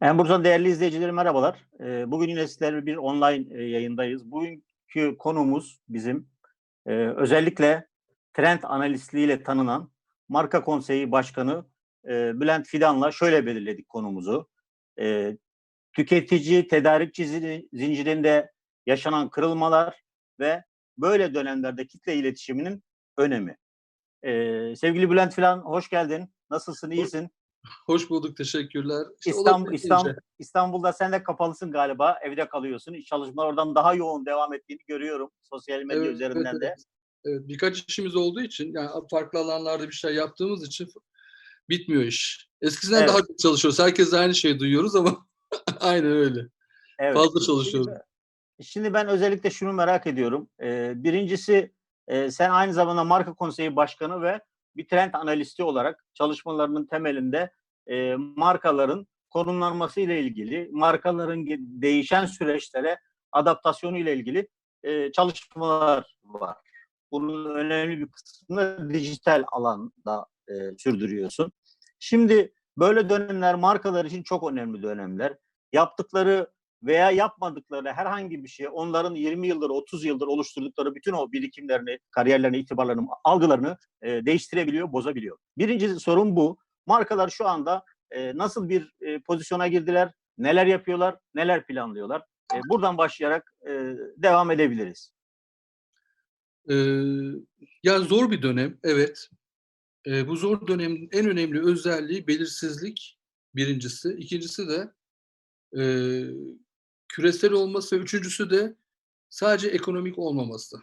Enbursan değerli izleyicileri merhabalar. Ee, Bugün yine sizlerle bir online e, yayındayız. Bugünkü konumuz bizim e, özellikle trend analistliğiyle tanınan Marka Konseyi Başkanı e, Bülent Fidan'la şöyle belirledik konumuzu. Tüketici, tedarikçi zin- zincirinde yaşanan kırılmalar ve böyle dönemlerde kitle iletişiminin önemi. Sevgili Bülent Fidan hoş geldin. Nasılsın, iyisin? Hoş bulduk, teşekkürler. İşte İstanbul, İstanbul, İstanbul'da sen de kapalısın galiba. Evde kalıyorsun. İş çalışmalar oradan daha yoğun devam ettiğini görüyorum. Sosyal medya Evet, üzerinden evet, de. evet. Evet, birkaç işimiz olduğu için, yani farklı alanlarda bir şey yaptığımız için bitmiyor iş. Eskisinden Evet. daha çok çalışıyoruz. Herkes aynı şeyi duyuyoruz ama aynen öyle. Evet. Fazla çalışıyoruz. Şimdi ben özellikle şunu merak ediyorum. Ee, birincisi e, sen aynı zamanda marka konseyi başkanı ve bir trend analisti olarak çalışmalarının temelinde e, markaların konumlanması ile ilgili, markaların değişen süreçlere adaptasyonu ile ilgili e, çalışmalar var. Bunun önemli bir kısmını dijital alanda e, sürdürüyorsun. Şimdi böyle dönemler markalar için çok önemli dönemler. Yaptıkları veya yapmadıkları herhangi bir şey onların 20 yıldır 30 yıldır oluşturdukları bütün o birikimlerini, kariyerlerini, itibarlarını, algılarını e, değiştirebiliyor, bozabiliyor. Birinci sorun bu. Markalar şu anda e, nasıl bir e, pozisyona girdiler, neler yapıyorlar, neler planlıyorlar? E, buradan başlayarak e, devam edebiliriz. Ee, yani zor bir dönem, evet. Ee, bu zor dönemin en önemli özelliği belirsizlik birincisi. İkincisi de e, küresel olması ve üçüncüsü de sadece ekonomik olmaması.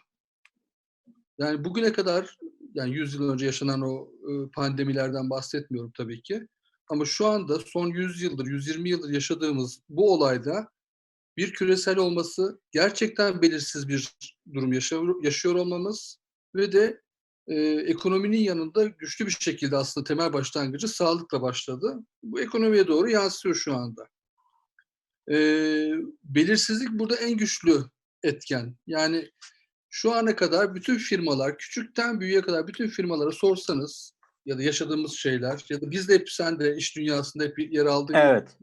Yani bugüne kadar yani 100 yıl önce yaşanan o e, pandemilerden bahsetmiyorum tabii ki. Ama şu anda son 100 yıldır, 120 yıldır yaşadığımız bu olayda bir küresel olması gerçekten belirsiz bir durum yaşıyor, yaşıyor olmamız ve de e, ekonominin yanında güçlü bir şekilde aslında temel başlangıcı sağlıkla başladı. Bu ekonomiye doğru yansıyor şu anda. E, belirsizlik burada en güçlü etken. Yani şu ana kadar bütün firmalar, küçükten büyüğe kadar bütün firmalara sorsanız ya da yaşadığımız şeyler ya da biz de hep sen de iş dünyasında hep yer aldık. Evet.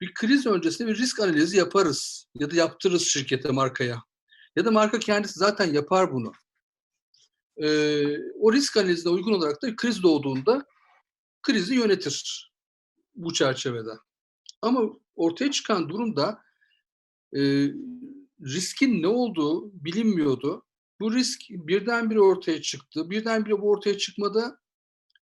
Bir kriz öncesinde bir risk analizi yaparız ya da yaptırırız şirkete, markaya. Ya da marka kendisi zaten yapar bunu. Ee, o risk analizine uygun olarak da kriz doğduğunda krizi yönetir bu çerçevede. Ama ortaya çıkan durumda e, riskin ne olduğu bilinmiyordu. Bu risk birdenbire ortaya çıktı. Birdenbire bu ortaya çıkmada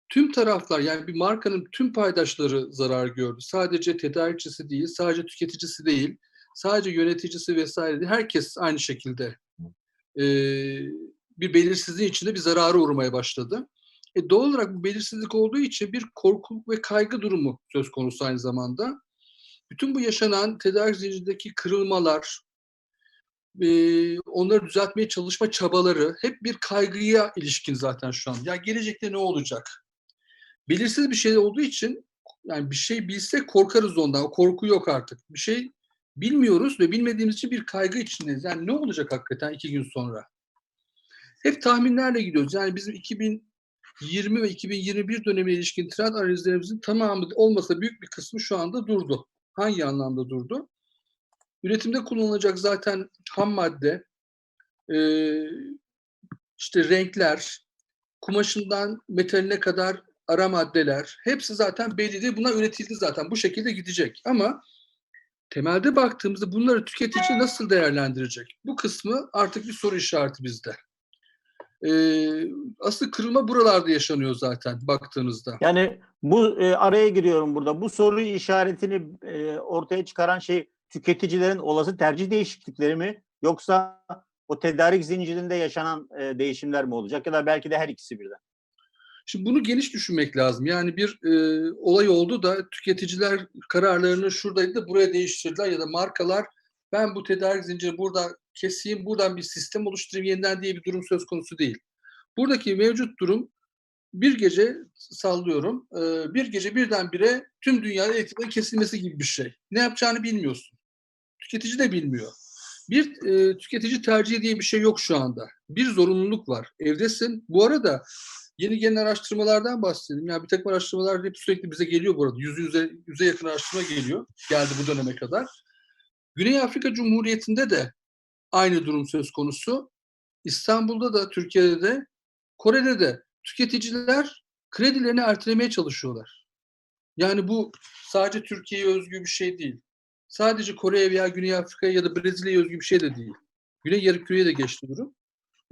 tüm taraflar yani bir markanın tüm paydaşları zarar gördü. Sadece tedarikçisi değil, sadece tüketicisi değil, sadece yöneticisi vesaire değil. Herkes aynı şekilde e, bir belirsizliğin içinde bir zarara uğramaya başladı. E, doğal olarak bu belirsizlik olduğu için bir korku ve kaygı durumu söz konusu aynı zamanda. Bütün bu yaşanan tedarik zincirindeki kırılmalar, e, onları düzeltmeye çalışma çabaları hep bir kaygıya ilişkin zaten şu an. Ya gelecekte ne olacak? Belirsiz bir şey olduğu için yani bir şey bilsek korkarız ondan. O korku yok artık. Bir şey bilmiyoruz ve bilmediğimiz için bir kaygı içindeyiz. Yani ne olacak hakikaten iki gün sonra? Hep tahminlerle gidiyoruz. Yani bizim 2020 ve 2021 dönemine ilişkin trend analizlerimizin tamamı olmasa büyük bir kısmı şu anda durdu. Hangi anlamda durdu? Üretimde kullanılacak zaten ham madde, e, işte renkler, kumaşından metaline kadar ara maddeler hepsi zaten belli Buna üretildi zaten. Bu şekilde gidecek. Ama temelde baktığımızda bunları tüketici nasıl değerlendirecek? Bu kısmı artık bir soru işareti bizde. Ee, asıl kırılma buralarda yaşanıyor zaten baktığınızda. Yani bu e, araya giriyorum burada. Bu soru işaretini e, ortaya çıkaran şey tüketicilerin olası tercih değişiklikleri mi yoksa o tedarik zincirinde yaşanan e, değişimler mi olacak ya da belki de her ikisi birden? Şimdi bunu geniş düşünmek lazım. Yani bir e, olay oldu da tüketiciler kararlarını şuradaydı da buraya değiştirdiler ya da markalar ben bu tedarik zinciri burada keseyim, buradan bir sistem oluşturayım yeniden diye bir durum söz konusu değil. Buradaki mevcut durum bir gece sallıyorum, e, bir gece birdenbire tüm dünyada elektriklerin kesilmesi gibi bir şey. Ne yapacağını bilmiyorsun. Tüketici de bilmiyor. Bir e, tüketici tercihi diye bir şey yok şu anda. Bir zorunluluk var. Evdesin. Bu arada Yeni gelen araştırmalardan bahsedelim. Yani bir takım araştırmalar hep sürekli bize geliyor burada. Yüzü yüze, yüze yakın araştırma geliyor. Geldi bu döneme kadar. Güney Afrika Cumhuriyeti'nde de aynı durum söz konusu. İstanbul'da da, Türkiye'de de, Kore'de de tüketiciler kredilerini ertelemeye çalışıyorlar. Yani bu sadece Türkiye'ye özgü bir şey değil. Sadece Kore'ye veya Güney Afrika'ya ya da Brezilya'ya özgü bir şey de değil. Güney Yarımküre'ye de geçti durum.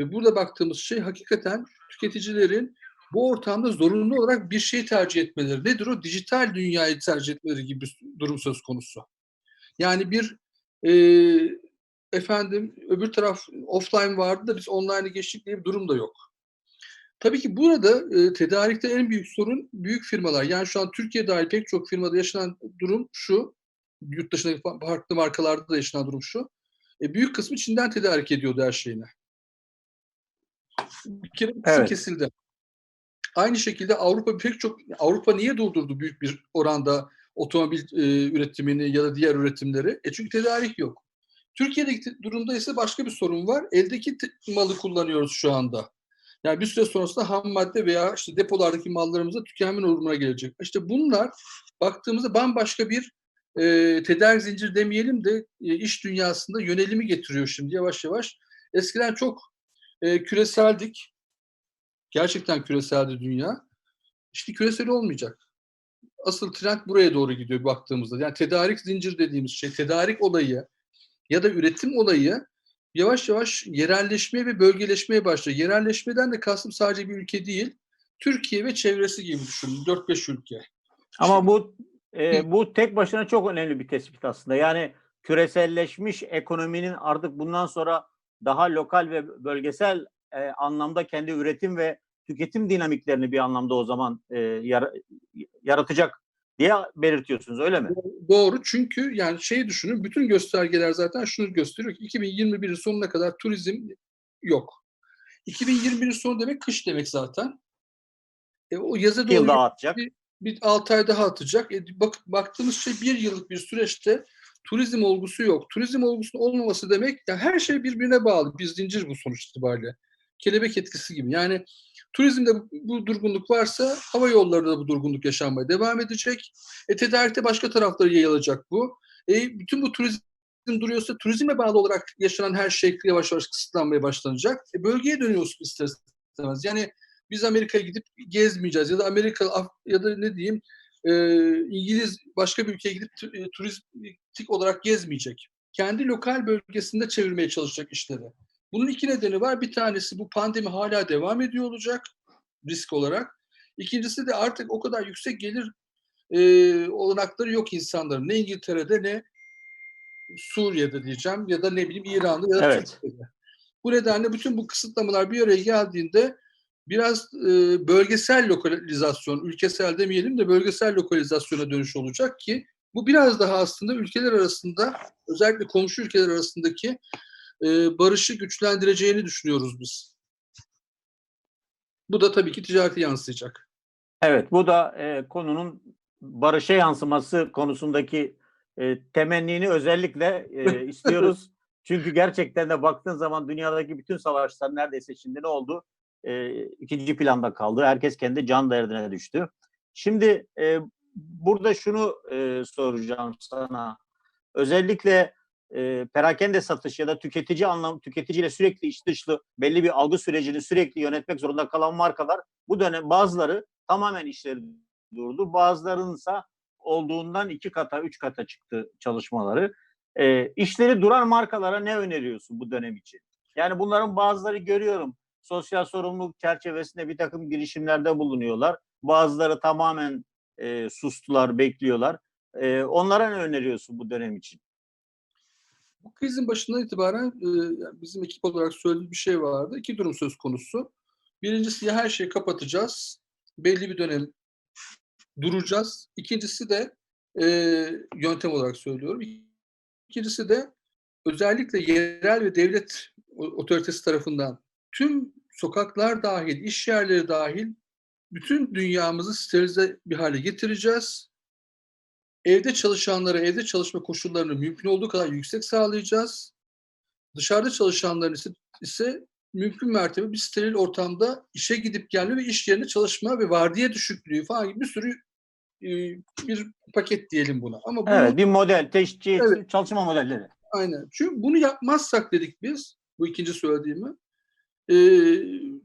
Ve burada baktığımız şey hakikaten tüketicilerin bu ortamda zorunlu olarak bir şey tercih etmeleri. Nedir o? Dijital dünyayı tercih etmeleri gibi bir durum söz konusu. Yani bir e, efendim öbür taraf offline vardı da biz online'e geçtik diye bir durum da yok. Tabii ki burada e, tedarikte en büyük sorun büyük firmalar. Yani şu an Türkiye dahil pek çok firmada yaşanan durum şu. Yurt dışındaki farklı markalarda da yaşanan durum şu. E, büyük kısmı Çin'den tedarik ediyordu her şeyini. Bir kere evet. kesildi. Aynı şekilde Avrupa pek çok Avrupa niye durdurdu büyük bir oranda otomobil e, üretimini ya da diğer üretimleri? E çünkü tedarik yok. Türkiye'deki durumda ise başka bir sorun var. Eldeki malı kullanıyoruz şu anda. Yani bir süre sonrasında ham madde veya işte depolardaki mallarımızda tükenme durumuna gelecek. İşte bunlar baktığımızda bambaşka bir e, tedarik zincir demeyelim de e, iş dünyasında yönelimi getiriyor şimdi yavaş yavaş. Eskiden çok e, küreseldik. Gerçekten küreseldi dünya. İşte küresel olmayacak. Asıl trend buraya doğru gidiyor baktığımızda. Yani tedarik zincir dediğimiz şey, tedarik olayı ya da üretim olayı yavaş yavaş yerelleşmeye ve bölgeleşmeye başlıyor. Yerelleşmeden de kastım sadece bir ülke değil, Türkiye ve çevresi gibi düşünün. 4-5 ülke. Ama bu e, bu tek başına çok önemli bir tespit aslında. Yani küreselleşmiş ekonominin artık bundan sonra daha lokal ve bölgesel e, anlamda kendi üretim ve tüketim dinamiklerini bir anlamda o zaman e, yar, yaratacak diye belirtiyorsunuz öyle mi? Doğru çünkü yani şey düşünün bütün göstergeler zaten şunu gösteriyor ki 2021'in sonuna kadar turizm yok. 2021'in sonu demek kış demek zaten. E, o yaza doğru yıl daha atacak. Bir, bir 6 ay daha atacak. E, bak, baktığımız şey bir yıllık bir süreçte turizm olgusu yok. Turizm olgusunun olmaması demek yani her şey birbirine bağlı. Bir zincir bu sonuç itibariyle. Kelebek etkisi gibi. Yani turizmde bu durgunluk varsa hava yolları da bu durgunluk yaşanmaya devam edecek. E, tedarikte başka taraflara yayılacak bu. E, bütün bu turizm duruyorsa turizme bağlı olarak yaşanan her şey yavaş yavaş kısıtlanmaya başlanacak. E, bölgeye dönüyorsun ister istemez. Yani biz Amerika'ya gidip gezmeyeceğiz ya da Amerika ya da ne diyeyim e, İngiliz başka bir ülkeye gidip e, turistik olarak gezmeyecek. Kendi lokal bölgesinde çevirmeye çalışacak işleri. Bunun iki nedeni var. Bir tanesi bu pandemi hala devam ediyor olacak risk olarak. İkincisi de artık o kadar yüksek gelir e, olanakları yok insanların. Ne İngiltere'de ne Suriye'de diyeceğim ya da ne bileyim İran'da ya da evet. Türkiye'de. Bu nedenle bütün bu kısıtlamalar bir araya geldiğinde biraz e, bölgesel lokalizasyon, ülkesel demeyelim de bölgesel lokalizasyona dönüş olacak ki bu biraz daha aslında ülkeler arasında özellikle komşu ülkeler arasındaki e, barışı güçlendireceğini düşünüyoruz biz. Bu da tabii ki ticarete yansıyacak. Evet, bu da e, konunun barışa yansıması konusundaki e, temennini özellikle e, istiyoruz. Çünkü gerçekten de baktığın zaman dünyadaki bütün savaşlar neredeyse şimdi ne oldu? E, ikinci planda kaldı. Herkes kendi can derdine düştü. Şimdi e, burada şunu e, soracağım sana. Özellikle e, perakende satış ya da tüketici anlam tüketiciyle sürekli iç dışlı belli bir algı sürecini sürekli yönetmek zorunda kalan markalar bu dönem bazıları tamamen işleri durdu. Bazılarınınsa olduğundan iki kata, üç kata çıktı çalışmaları. E, işleri duran markalara ne öneriyorsun bu dönem için? Yani bunların bazıları görüyorum sosyal sorumluluk çerçevesinde bir takım girişimlerde bulunuyorlar. Bazıları tamamen e, sustular, bekliyorlar. E, onlara ne öneriyorsun bu dönem için? Bu krizin başından itibaren e, bizim ekip olarak söylediğimiz bir şey vardı. İki durum söz konusu. Birincisi ya her şeyi kapatacağız, belli bir dönem duracağız. İkincisi de e, yöntem olarak söylüyorum. İkincisi de özellikle yerel ve devlet otoritesi tarafından tüm sokaklar dahil, iş yerleri dahil bütün dünyamızı sterilize bir hale getireceğiz. Evde çalışanlara evde çalışma koşullarını mümkün olduğu kadar yüksek sağlayacağız. Dışarıda çalışanların ise, ise mümkün mertebe bir steril ortamda işe gidip gelme ve iş yerinde çalışma ve vardiya düşüklüğü falan gibi bir sürü e, bir paket diyelim buna. Ama bunu, Evet bir model, teşkil, Evet. çalışma modelleri. aynen. Çünkü bunu yapmazsak dedik biz, bu ikinci söylediğimi, e,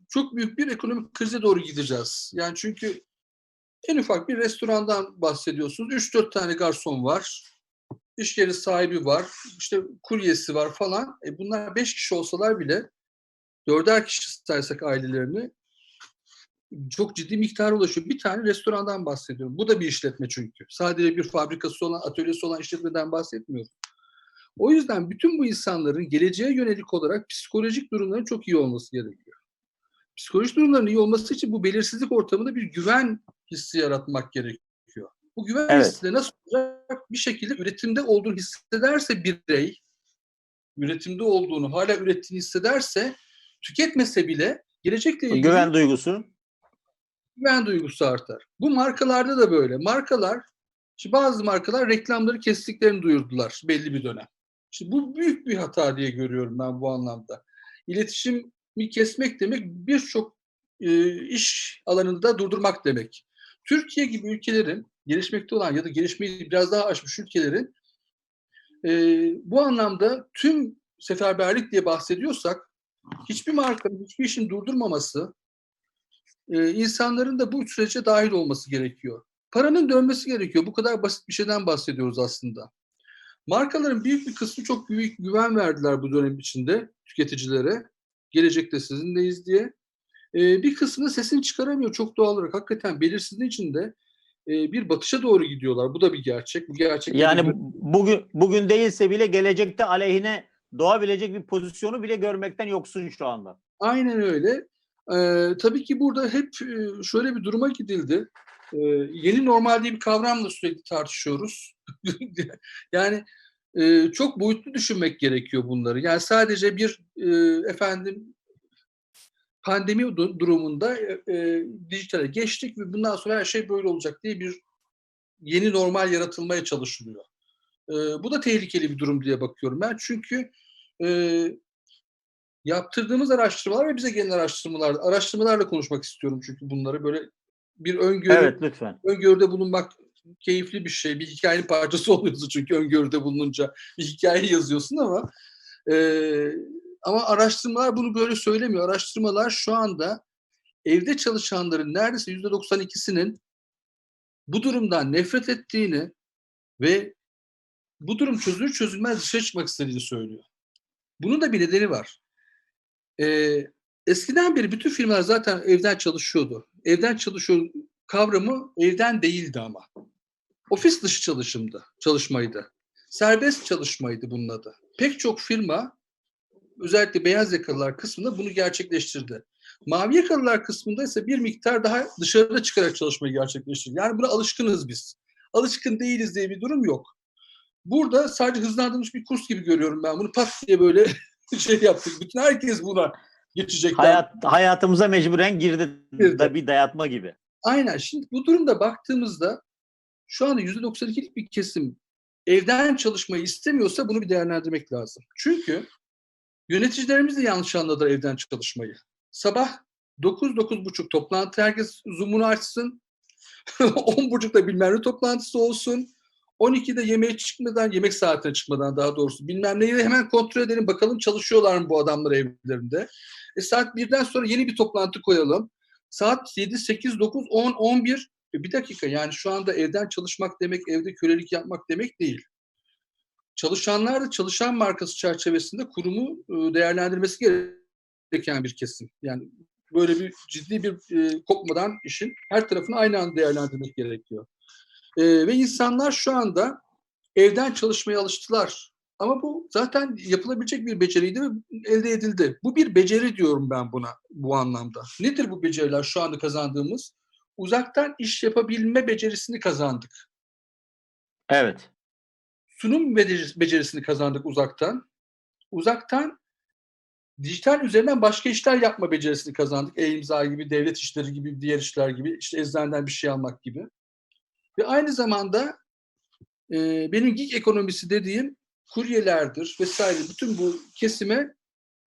çok büyük bir ekonomik krize doğru gideceğiz. Yani çünkü en ufak bir restorandan bahsediyorsunuz. 3-4 tane garson var. İş yeri sahibi var. işte kuryesi var falan. E bunlar 5 kişi olsalar bile dörder kişi saysak ailelerini çok ciddi miktara ulaşıyor. Bir tane restorandan bahsediyorum. Bu da bir işletme çünkü. Sadece bir fabrikası olan, atölyesi olan işletmeden bahsetmiyorum. O yüzden bütün bu insanların geleceğe yönelik olarak psikolojik durumların çok iyi olması gerekiyor. Psikolojik durumların iyi olması için bu belirsizlik ortamında bir güven hissi yaratmak gerekiyor. Bu güven Evet. hissi de nasıl olacak? Bir şekilde üretimde olduğunu hissederse birey, üretimde olduğunu, hala ürettiğini hissederse, tüketmese bile gelecekle ilgili Güven duygusu. güven duygusu artar. Bu markalarda da böyle. Markalar, şimdi bazı markalar reklamları kestiklerini duyurdular belli bir dönem. Şimdi bu büyük bir hata diye görüyorum ben bu anlamda. İletişimi kesmek demek birçok e, iş alanında durdurmak demek. Türkiye gibi ülkelerin, gelişmekte olan ya da gelişmeyi biraz daha aşmış ülkelerin e, bu anlamda tüm seferberlik diye bahsediyorsak hiçbir markanın hiçbir işin durdurmaması, e, insanların da bu sürece dahil olması gerekiyor. Paranın dönmesi gerekiyor. Bu kadar basit bir şeyden bahsediyoruz aslında. Markaların büyük bir kısmı çok büyük güven verdiler bu dönem içinde tüketicilere. Gelecekte sizinleyiz diye. E, bir kısmı sesini çıkaramıyor çok doğal olarak. Hakikaten belirsizliğin içinde e, bir batışa doğru gidiyorlar. Bu da bir gerçek. Bu gerçek. Yani bu- bugün bugün değilse bile gelecekte aleyhine doğabilecek bir pozisyonu bile görmekten yoksun şu anda. Aynen öyle. Ee, tabii ki burada hep e, şöyle bir duruma gidildi. Ee, yeni normal diye bir kavramla sürekli tartışıyoruz. yani e, çok boyutlu düşünmek gerekiyor bunları. Yani sadece bir e, efendim pandemi du- durumunda e, e, dijitale geçtik ve bundan sonra her şey böyle olacak diye bir yeni normal yaratılmaya çalışılıyor. E, bu da tehlikeli bir durum diye bakıyorum ben. Çünkü e, yaptırdığımız araştırmalar ve bize gelen araştırmalar, araştırmalarla konuşmak istiyorum çünkü bunları böyle bir öngörü, Evet lütfen. öngörüde bulunmak keyifli bir şey. Bir hikayenin parçası oluyorsun çünkü öngörüde bulununca bir hikaye yazıyorsun ama e, ama araştırmalar bunu böyle söylemiyor. Araştırmalar şu anda evde çalışanların neredeyse yüzde 92'sinin bu durumdan nefret ettiğini ve bu durum çözülür çözülmez dışarı çıkmak istediğini söylüyor. Bunun da bir nedeni var. Ee, eskiden beri bütün firmalar zaten evden çalışıyordu. Evden çalışıyor kavramı evden değildi ama. Ofis dışı çalışımdı, çalışmaydı. Serbest çalışmaydı bunun adı. Pek çok firma özellikle beyaz yakalılar kısmında bunu gerçekleştirdi. Mavi yakalılar kısmında ise bir miktar daha dışarıda çıkarak çalışmayı gerçekleştirdi. Yani buna alışkınız biz. Alışkın değiliz diye bir durum yok. Burada sadece hızlandırılmış bir kurs gibi görüyorum ben bunu. Pat diye böyle şey yaptık. Bütün herkes buna geçecekler. Hayat hayatımıza mecburen girdi, Girdi. da bir dayatma gibi. Aynen. Şimdi bu durumda baktığımızda şu anda %92'lik bir kesim evden çalışmayı istemiyorsa bunu bir değerlendirmek lazım. Çünkü yöneticilerimiz de yanlış anladılar evden çalışmayı. Sabah 9-9.30 toplantı herkes Zoom'unu açsın. 10.30'da bilmem ne toplantısı olsun. 12'de yemeğe çıkmadan, yemek saatine çıkmadan daha doğrusu bilmem neyi hemen kontrol edelim bakalım çalışıyorlar mı bu adamlar evlerinde. E saat 1'den sonra yeni bir toplantı koyalım. Saat 7, 8, 9, 10, 11. E bir dakika yani şu anda evden çalışmak demek, evde kölelik yapmak demek değil. Çalışanlar da çalışan markası çerçevesinde kurumu e, değerlendirmesi gereken bir kesim. Yani böyle bir ciddi bir e, kopmadan işin her tarafını aynı anda değerlendirmek gerekiyor. E, ve insanlar şu anda evden çalışmaya alıştılar. Ama bu zaten yapılabilecek bir beceriydi ve elde edildi. Bu bir beceri diyorum ben buna bu anlamda. Nedir bu beceriler şu anda kazandığımız? Uzaktan iş yapabilme becerisini kazandık. Evet. Sunum becerisi- becerisini kazandık uzaktan. Uzaktan dijital üzerinden başka işler yapma becerisini kazandık. E-imza gibi, devlet işleri gibi, diğer işler gibi, işte eczaneden bir şey almak gibi. Ve aynı zamanda e, benim gig ekonomisi dediğim kuryelerdir vesaire bütün bu kesime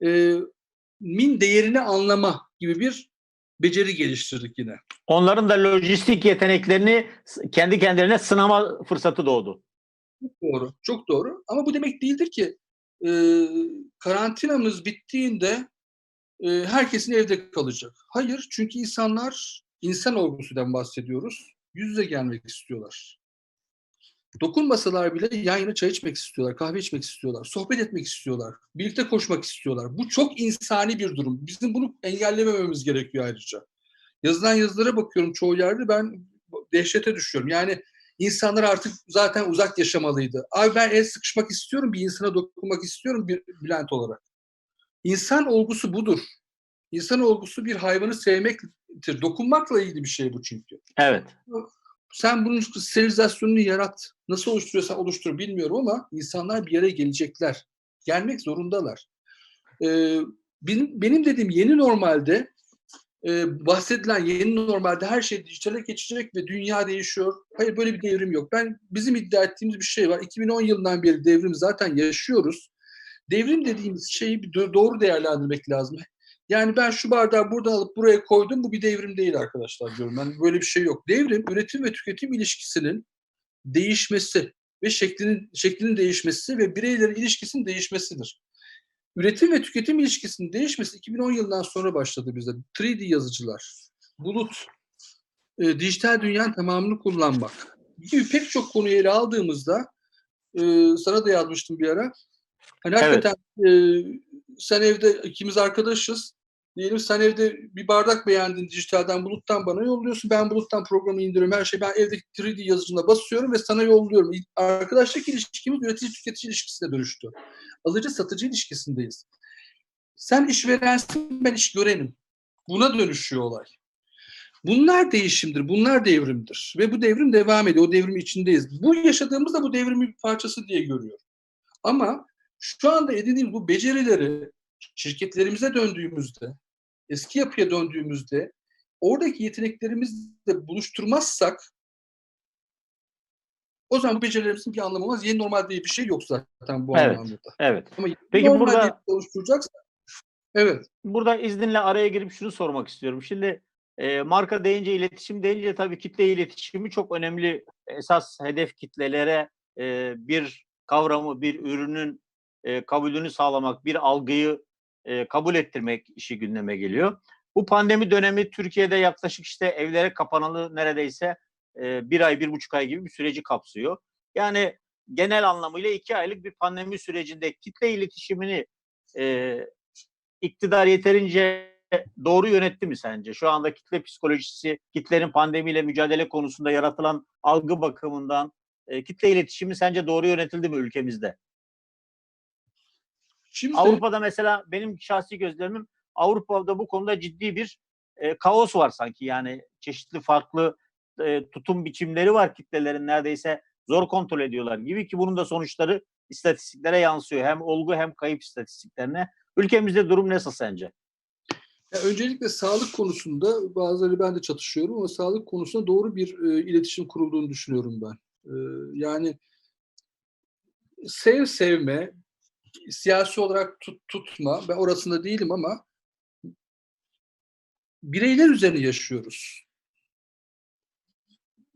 e, min değerini anlama gibi bir beceri geliştirdik yine. Onların da lojistik yeteneklerini kendi kendilerine sınama fırsatı doğdu. Çok doğru, çok doğru. Ama bu demek değildir ki e, karantinamız bittiğinde e, herkesin evde kalacak. Hayır, çünkü insanlar insan olgusundan bahsediyoruz. Yüz yüze gelmek istiyorlar. Dokunmasalar bile yan yana çay içmek istiyorlar, kahve içmek istiyorlar, sohbet etmek istiyorlar, birlikte koşmak istiyorlar. Bu çok insani bir durum. Bizim bunu engellemememiz gerekiyor ayrıca. Yazılan yazılara bakıyorum çoğu yerde ben dehşete düşüyorum. Yani insanlar artık zaten uzak yaşamalıydı. Abi ben el sıkışmak istiyorum, bir insana dokunmak istiyorum bir Bülent olarak. İnsan olgusu budur. İnsan olgusu bir hayvanı sevmektir. Dokunmakla ilgili bir şey bu çünkü. Evet. Sen bunun sterilizasyonunu yarat. Nasıl oluşturuyorsan oluştur bilmiyorum ama insanlar bir yere gelecekler. Gelmek zorundalar. Ee, benim, benim dediğim yeni normalde e, bahsedilen yeni normalde her şey dijitale geçecek ve dünya değişiyor. Hayır böyle bir devrim yok. Ben bizim iddia ettiğimiz bir şey var. 2010 yılından beri devrim zaten yaşıyoruz. Devrim dediğimiz şeyi doğru değerlendirmek lazım. Yani ben şu bardağı buradan alıp buraya koydum bu bir devrim değil arkadaşlar diyorum. Ben böyle bir şey yok. Devrim üretim ve tüketim ilişkisinin değişmesi ve şeklinin şeklinin değişmesi ve bireylerin ilişkisinin değişmesidir. Üretim ve tüketim ilişkisinin değişmesi 2010 yılından sonra başladı bizde. 3D yazıcılar, bulut, e, dijital dünyanın tamamını kullanmak gibi pek çok konuyu ele aldığımızda e, sana da yazmıştım bir ara. Hani Evet. hakikaten e, sen evde ikimiz arkadaşız. Diyelim sen evde bir bardak beğendin dijitalden buluttan bana yolluyorsun. Ben buluttan programı indiriyorum. Her şey ben evdeki 3D yazıcına basıyorum ve sana yolluyorum. Arkadaşlık ilişkimiz üretici tüketici ilişkisine dönüştü. Alıcı satıcı ilişkisindeyiz. Sen işverensin ben iş görenim. Buna dönüşüyor olay. Bunlar değişimdir, bunlar devrimdir. Ve bu devrim devam ediyor. O devrim içindeyiz. Bu yaşadığımız da bu devrimin bir parçası diye görüyorum. Ama şu anda edindiğimiz bu becerileri şirketlerimize döndüğümüzde, eski yapıya döndüğümüzde oradaki yeteneklerimizle buluşturmazsak o zaman bu becerilerimizin bir anlamı olmaz. Yeni normal diye bir şey yok zaten bu Evet. anlamda. Evet. Ama Peki normal burada- diye oluşturacaksak evet. Burada izninle araya girip şunu sormak istiyorum. Şimdi e, marka deyince, iletişim deyince tabii kitle iletişimi çok önemli. Esas hedef kitlelere e, bir kavramı, bir ürünün e, kabulünü sağlamak, bir algıyı e, kabul ettirmek işi gündeme geliyor. Bu pandemi dönemi Türkiye'de yaklaşık işte evlere kapanalı neredeyse e, bir ay, bir buçuk ay gibi bir süreci kapsıyor. Yani genel anlamıyla iki aylık bir pandemi sürecinde kitle iletişimini e, iktidar yeterince doğru yönetti mi sence? Şu anda kitle psikolojisi, kitlerin pandemiyle mücadele konusunda yaratılan algı bakımından e, kitle iletişimi sence doğru yönetildi mi ülkemizde? Şimdi Avrupa'da mesela benim şahsi gözlemim Avrupa'da bu konuda ciddi bir e, kaos var sanki. Yani çeşitli farklı e, tutum biçimleri var kitlelerin neredeyse zor kontrol ediyorlar gibi ki bunun da sonuçları istatistiklere yansıyor. Hem olgu hem kayıp istatistiklerine. Ülkemizde durum nasıl sence? Ya öncelikle sağlık konusunda bazıları ben de çatışıyorum ama sağlık konusunda doğru bir e, iletişim kurulduğunu düşünüyorum ben. E, yani sev sevme, siyasi olarak tut, tutma, ben orasında değilim ama bireyler üzerine yaşıyoruz.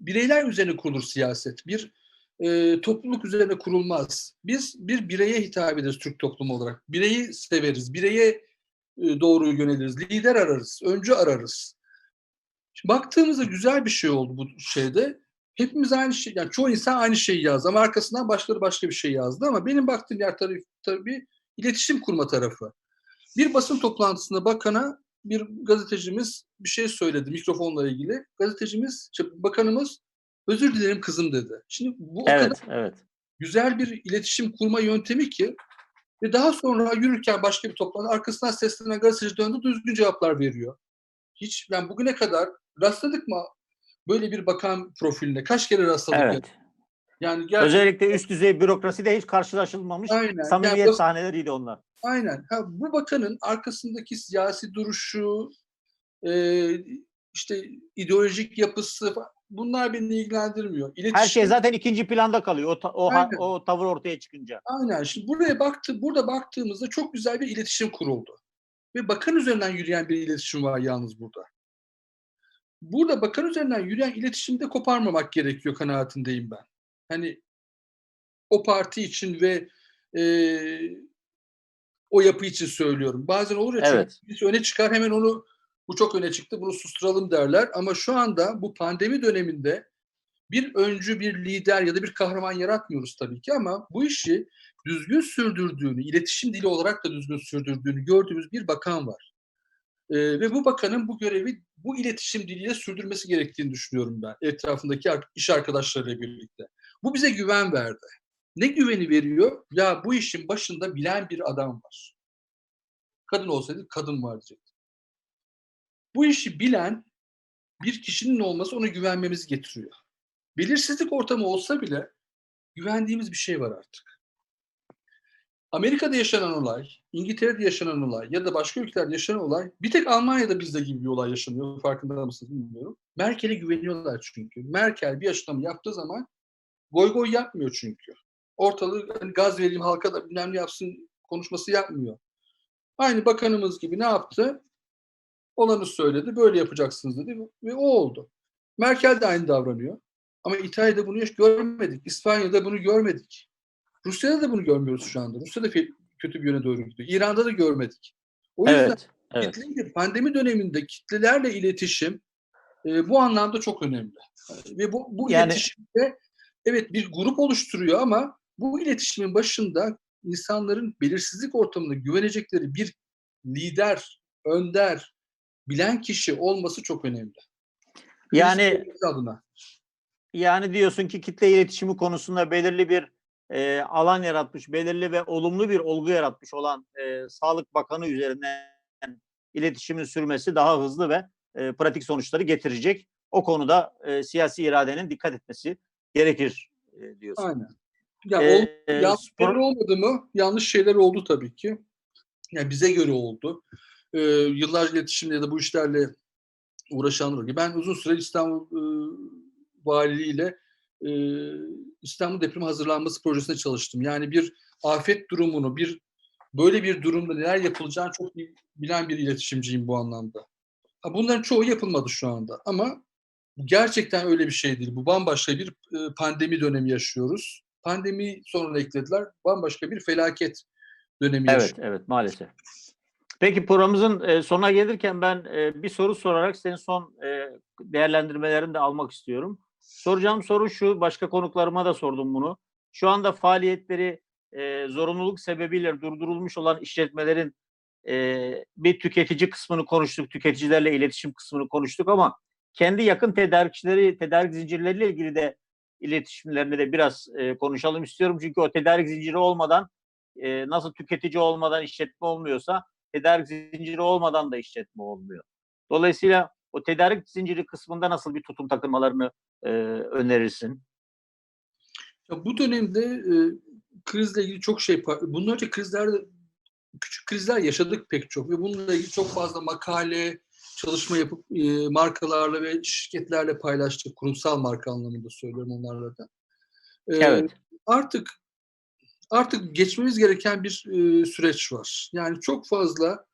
Bireyler üzerine kurulur siyaset. Bir e, topluluk üzerine kurulmaz. Biz bir bireye hitap ederiz Türk toplumu olarak. Bireyi severiz, bireye e, doğru yöneliriz, lider ararız, öncü ararız. Şimdi baktığımızda güzel bir şey oldu bu şeyde. Hepimiz aynı şey, yani çoğu insan aynı şeyi yazdı ama arkasından başkaları başka bir şey yazdı ama benim baktığım yer tabii, tabii iletişim kurma tarafı. Bir basın toplantısında bakana bir gazetecimiz bir şey söyledi mikrofonla ilgili. Gazetecimiz, bakanımız özür dilerim kızım dedi. Şimdi bu o kadar Evet, evet. güzel bir iletişim kurma yöntemi ki ve daha sonra yürürken başka bir toplantı arkasından seslenen gazeteci döndü düzgün cevaplar veriyor. Hiç ben bugüne kadar rastladık mı böyle bir bakan profiline? Kaç kere rastladık? ya? Evet. Yani gerçekten Özellikle üst düzey bürokraside hiç karşılaşılmamış aynen. samimiyet Yani bak- sahneleriydi onlar. aynen. Ha, bu bakanın arkasındaki siyasi duruşu, e, işte ideolojik yapısı bunlar beni ilgilendirmiyor. İletişim, Her şey zaten ikinci planda kalıyor. O, o, Aynen. o tavır ortaya çıkınca. Aynen. Şimdi buraya baktı, burada baktığımızda çok güzel bir iletişim kuruldu. ve bakan üzerinden yürüyen bir iletişim var yalnız burada. Burada bakan üzerinden yürüyen iletişimde koparmamak gerekiyor kanaatindeyim ben. Hani o parti için ve e, o yapı için söylüyorum. Bazen olur ya Evet. birisi öne çıkar hemen onu bu çok öne çıktı bunu susturalım derler. Ama şu anda bu pandemi döneminde bir öncü, bir lider ya da bir kahraman yaratmıyoruz tabii ki ama bu işi düzgün sürdürdüğünü, iletişim dili olarak da düzgün sürdürdüğünü gördüğümüz bir bakan var. Ee, ve bu bakanın bu görevi bu iletişim diliyle sürdürmesi gerektiğini düşünüyorum ben etrafındaki iş arkadaşlarıyla birlikte. Bu bize güven verdi. Ne güveni veriyor? Ya bu işin başında bilen bir adam var. Kadın olsaydı kadın var diyecektim. Bu işi bilen bir kişinin olması ona güvenmemizi getiriyor. Belirsizlik ortamı olsa bile güvendiğimiz bir şey var artık. Amerika'da yaşanan olay, İngiltere'de yaşanan olay ya da başka ülkelerde yaşanan olay bir tek Almanya'da bizde gibi bir olay yaşanıyor. Farkında mısınız bilmiyorum. Merkel'e güveniyorlar çünkü. Merkel bir açıklama yaptığı zaman goy goy yapmıyor çünkü. Ortalığı hani gaz vereyim halka da bilmem ne yapsın konuşması yapmıyor. Aynı bakanımız gibi ne yaptı? Olanı söyledi, böyle yapacaksınız dedi ve o oldu. Merkel de aynı davranıyor. Ama İtalya'da bunu hiç görmedik. İspanya'da bunu görmedik. Rusya'da da bunu görmüyoruz şu anda. Rusya'da kötü bir yöne doğru gidiyor. İran'da da görmedik. O yüzden Evet. Evet. kitle- pandemi döneminde kitlelerle iletişim e, bu anlamda çok önemli. Ve bu, bu Yani- iletişimde evet bir grup oluşturuyor ama bu iletişimin başında insanların belirsizlik ortamında güvenecekleri bir lider, önder, bilen kişi olması çok önemli. Yani adına. Yani diyorsun ki kitle iletişimi konusunda belirli bir e, alan yaratmış, belirli ve olumlu bir olgu yaratmış olan e, Sağlık Bakanı üzerinden iletişimin sürmesi daha hızlı ve e, pratik sonuçları getirecek. O konuda e, siyasi iradenin dikkat etmesi gerekir e, diyorsun. Aynen. Ya E, ol- e, yanlış spor- olmadı mı? Yanlış şeyler oldu tabii ki. Yani bize göre oldu. Ee, yıllarca iletişimle ya da bu işlerle uğraşanlar. Ben uzun süre İstanbul e, Valiliğiyle e, İstanbul Deprem Hazırlanması Projesi'nde çalıştım. Yani bir afet durumunu, bir böyle bir durumda neler yapılacağını çok iyi bilen bir iletişimciyim bu anlamda. Bunların çoğu yapılmadı şu anda ama gerçekten öyle bir şey değil. Bu bambaşka bir pandemi dönemi yaşıyoruz. Pandemi sonra eklediler. Bambaşka bir felaket dönemi Evet, yaşıyoruz. evet maalesef. Peki programımızın sonuna gelirken ben bir soru sorarak senin son değerlendirmelerini de almak istiyorum. Soracağım soru şu, başka konuklarıma da sordum bunu. Şu anda faaliyetleri e, zorunluluk sebebiyle durdurulmuş olan işletmelerin e, bir tüketici kısmını konuştuk, tüketicilerle iletişim kısmını konuştuk ama kendi yakın tedarikçileri, tedarik zincirleriyle ilgili de iletişimlerini de biraz e, konuşalım istiyorum. Çünkü o tedarik zinciri olmadan e, nasıl tüketici olmadan işletme olmuyorsa tedarik zinciri olmadan da işletme olmuyor. Dolayısıyla o tedarik zinciri kısmında nasıl bir tutum takılmalarını e, önerirsin? Ya bu dönemde e, krizle ilgili çok şey bundan önce krizlerde küçük krizler yaşadık pek çok ve bununla ilgili çok fazla makale, çalışma yapıp e, markalarla ve şirketlerle paylaştık. Kurumsal marka anlamında söylüyorum onlarla da. E, Evet. Artık artık geçmemiz gereken bir e, süreç var. Yani çok fazla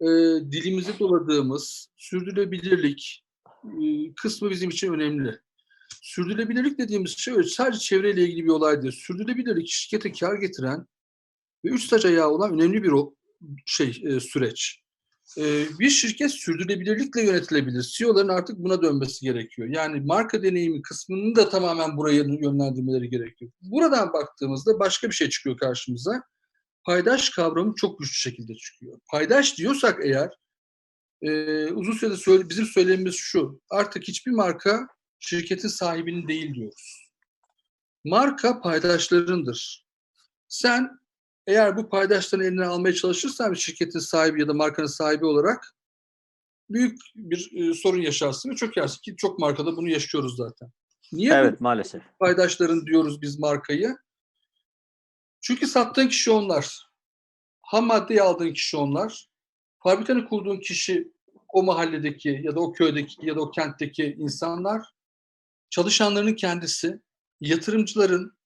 e, dilimizi doladığımız sürdürülebilirlik e, kısmı bizim için önemli. Sürdürülebilirlik dediğimiz şey sadece çevreyle ilgili bir olay değil. Sürdürülebilirlik şirkete kar getiren ve üç taç ayağı olan önemli bir o- şey e, süreç. E, bir şirket sürdürülebilirlikle yönetilebilir. CEO'ların artık buna dönmesi gerekiyor. Yani marka deneyimi kısmını da tamamen buraya yönlendirmeleri gerekiyor. Buradan baktığımızda başka bir şey çıkıyor karşımıza. Paydaş kavramı çok güçlü şekilde çıkıyor. Paydaş diyorsak eğer e, uzun süredir söyle, bizim söylemimiz şu. Artık hiçbir marka şirketin sahibinin değil diyoruz. Marka paydaşlarındır. Sen eğer bu paydaşların eline almaya çalışırsan bir şirketin sahibi ya da markanın sahibi olarak büyük bir e, sorun yaşarsın ve çökersin ki çok markada bunu yaşıyoruz zaten. Niye Evet maalesef. paydaşların diyoruz biz markayı? Çünkü sattığın kişi onlar. Ham maddeyi aldığın kişi onlar. Fabrikanı kurduğun kişi o mahalledeki ya da o köydeki ya da o kentteki insanlar. Çalışanların kendisi, yatırımcıların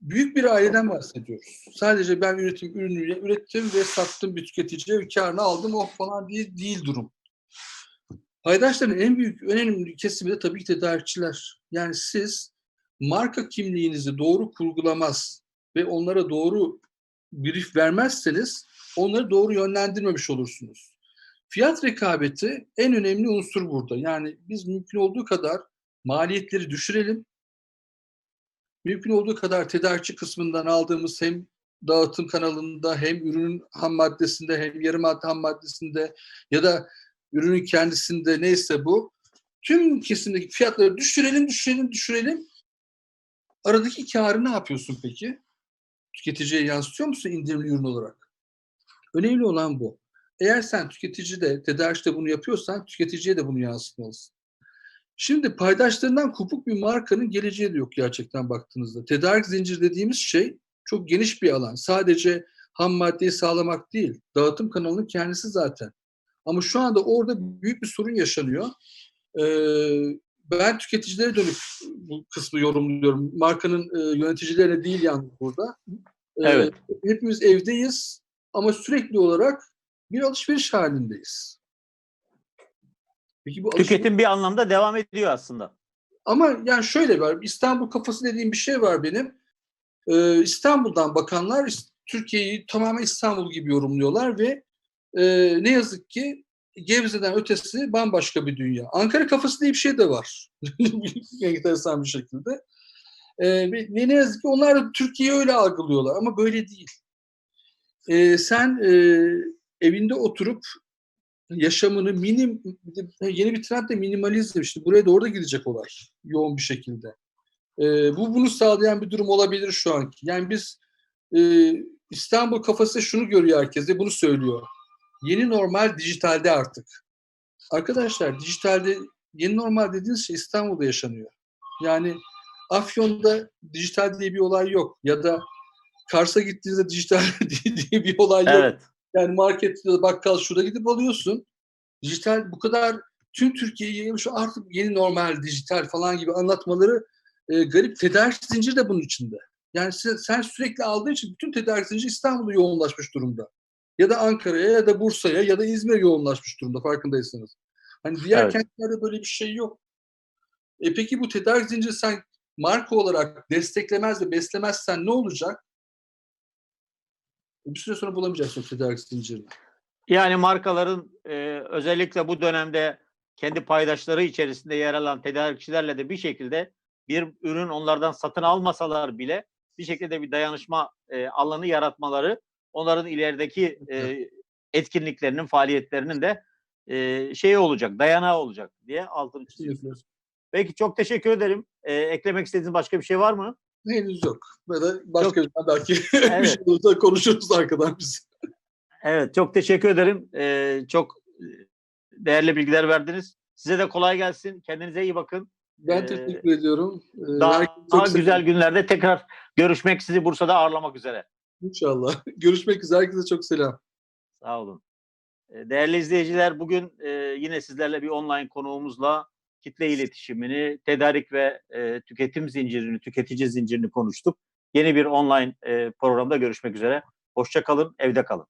büyük bir aileden bahsediyoruz. Sadece ben üretim ürünü ürettim ve sattım bir tüketiciye ve karını aldım oh falan diye değil durum. Paydaşların en büyük önemli kesimi de tabii ki tedarikçiler. Yani siz marka kimliğinizi doğru kurgulamaz ve onlara doğru brief vermezseniz onları doğru yönlendirmemiş olursunuz. Fiyat rekabeti en önemli unsur burada. Yani biz mümkün olduğu kadar maliyetleri düşürelim. Mümkün olduğu kadar tedarikçi kısmından aldığımız hem dağıtım kanalında hem ürünün ham maddesinde hem yarı madde ham maddesinde ya da ürünün kendisinde neyse bu tüm kesimdeki fiyatları düşürelim, düşürelim, düşürelim. Aradaki karı ne yapıyorsun peki? Tüketiciye yansıtıyor musun indirimli ürün olarak? Önemli olan bu. Eğer sen tüketici de, tedarikçi bunu yapıyorsan tüketiciye de bunu yansıtmalısın. Şimdi paydaşlarından kopuk bir markanın geleceği de yok gerçekten baktığınızda. Tedarik zinciri dediğimiz şey çok geniş bir alan. Sadece ham maddeyi sağlamak değil, dağıtım kanalının kendisi zaten. Ama şu anda orada büyük bir sorun yaşanıyor. Ee, ben tüketicilere dönük bu kısmı yorumluyorum. Markanın e, yöneticilerine değil yalnız burada. Ee, Evet. Hepimiz evdeyiz ama sürekli olarak bir alışveriş halindeyiz. Peki bu alışveriş- Tüketim bir anlamda devam ediyor aslında. ama yani şöyle var. İstanbul kafası dediğim bir şey var benim. Ee, İstanbul'dan bakanlar Türkiye'yi tamamen İstanbul gibi yorumluyorlar ve e, ne yazık ki Gebze'den ötesi bambaşka bir dünya. Ankara kafası diye bir şey de var. Enteresan bir şekilde. Ee, ne, yazık ki onlar Türkiye'yi öyle algılıyorlar ama böyle değil. Ee, sen e, evinde oturup yaşamını minim yeni bir trend de minimalizm işte buraya doğru da gidecek olay yoğun bir şekilde. Ee, bu bunu sağlayan bir durum olabilir şu anki. Yani biz e, İstanbul kafası şunu görüyor herkes de bunu söylüyor. Yeni normal dijitalde artık. Arkadaşlar dijitalde yeni normal dediğiniz şey İstanbul'da yaşanıyor. Yani Afyon'da dijital diye bir olay yok ya da Kars'a gittiğinizde dijital diye bir olay yok. Evet. Yani market ya da bakkal şurada gidip alıyorsun. Dijital bu kadar tüm Türkiye'ye yayılmış artık yeni normal dijital falan gibi anlatmaları e, garip. Tedarik zinciri de bunun içinde. Yani sen, sen sürekli aldığın için bütün tedarik zinciri İstanbul'a yoğunlaşmış durumda. Ya da Ankara'ya ya da Bursa'ya ya da İzmir'e yoğunlaşmış durumda farkındaysanız. Hani diğer Evet. kentlerde böyle bir şey yok. E peki bu tedarik zinciri sen marka olarak desteklemez ve beslemezsen ne olacak? Bir süre sonra bulamayacaksın tedarik zincirini. Yani markaların e, özellikle bu dönemde kendi paydaşları içerisinde yer alan tedarikçilerle de bir şekilde bir ürün onlardan satın almasalar bile bir şekilde bir dayanışma e, alanı yaratmaları onların ilerideki e, etkinliklerinin, faaliyetlerinin de e, şeyi olacak, dayanağı olacak diye altını çiziyorsunuz. Peki çok teşekkür ederim. E, eklemek istediğiniz başka bir şey var mı? Henüz yok. Ya da başka bir zaman belki bir Evet. şey olursa konuşuruz arkadan biz. Evet, çok teşekkür ederim. E, çok değerli bilgiler verdiniz. Size de kolay gelsin. Kendinize iyi bakın. Ben Ee, teşekkür ediyorum. Ee, Daha, çok daha güzel günlerde tekrar görüşmek sizi Bursa'da ağırlamak üzere. İnşallah. Görüşmek üzere. Herkese çok selam. Sağ olun. Değerli izleyiciler bugün yine sizlerle bir online konuğumuzla kitle iletişimini, tedarik ve tüketim zincirini, tüketici zincirini konuştuk. Yeni bir online programda görüşmek üzere. Hoşça kalın, evde kalın.